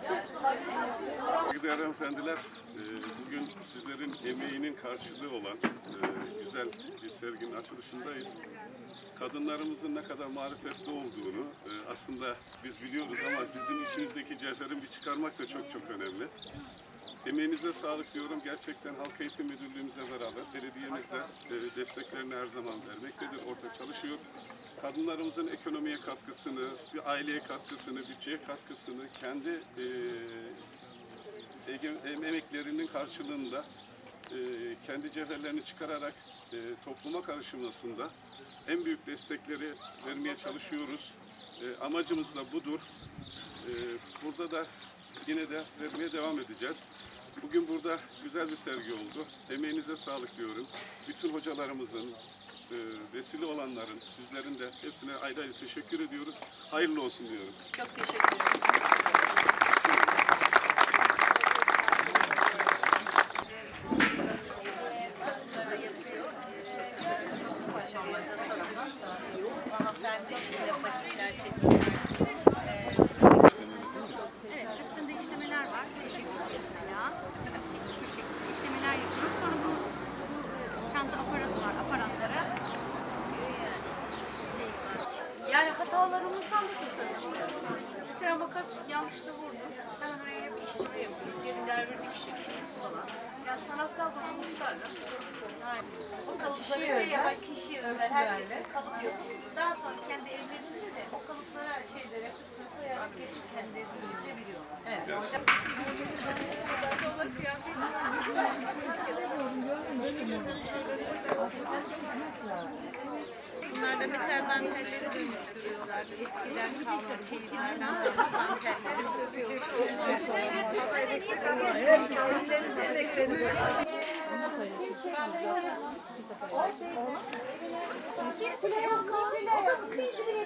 Saygıdeğer hanımefendiler, e, bugün sizlerin emeğinin karşılığı olan e, güzel bir serginin açılışındayız. Kadınlarımızın ne kadar marifetli olduğunu e, aslında biz biliyoruz ama bizim içimizdeki cevherin bir çıkarmak da çok çok önemli. Emeğinize sağlık diyorum. Gerçekten Halk Eğitim Müdürlüğümüzle beraber belediyemiz de e, desteklerini her zaman vermektedir. Orada çalışıyor. Kadınlarımızın ekonomiye katkısını, bir aileye katkısını, bütçeye katkısını kendi e, emeklerinin karşılığında e, kendi cevherlerini çıkararak e, topluma karışmasında en büyük destekleri vermeye çalışıyoruz. E, amacımız da budur. Burada da yine de vermeye devam edeceğiz. Bugün burada güzel bir sergi oldu. Emeğinize sağlık diyorum. Bütün hocalarımızın, vesile olanların, sizlerin de hepsine ayrı ayrı teşekkür ediyoruz. Hayırlı olsun diyorum. Çok teşekkür ederiz. Hatalarımızdan da tasarruf yapıyoruz. Mesela makas yanlışla vurdu. Hemen oraya bir işleme yapıyoruz. Yerinden bir dikiş yapıyoruz falan. Yani sanatsal dokunuşlarla yani o kalıpları şey yapan kişiye özel herkesin kalıp yapıyor. Daha sonra kendi evlerinde de o kalıplara şeylere üstüne koyarak kesip kendi evlerinde biliyorlar. Bunlar da mesela dantelleri dönüştürüyorlardı. Eskiden kalma çeyizlerden sonra dantelleri